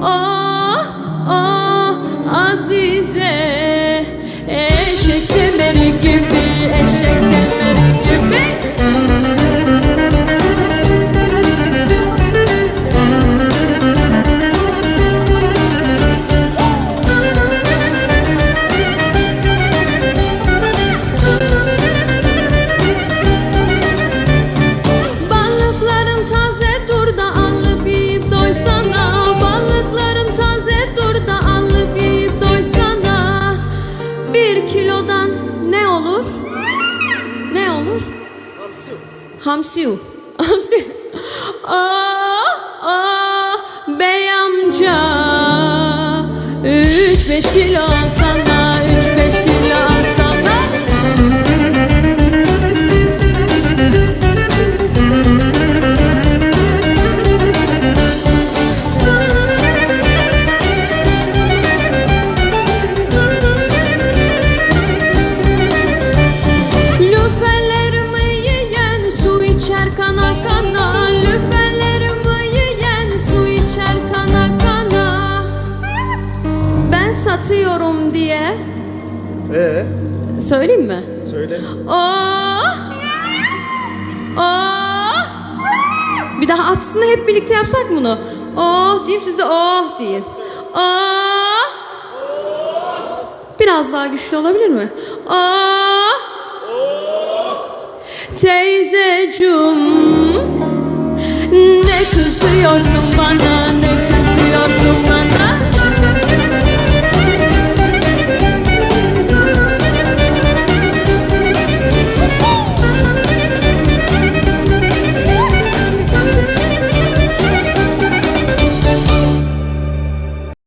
Ah ah azize. Hamsiu. Hamsiu. Ah ah bey amca. Üç beş kilo Ben satıyorum diye Ee, Söyleyeyim mi? söyle. Oh! Oh! Bir daha atsını hep birlikte yapsak bunu. Oh diyeyim siz de oh deyin. Oh! Biraz daha güçlü olabilir mi? Oh! Teyzecim Ne kızıyorsun bana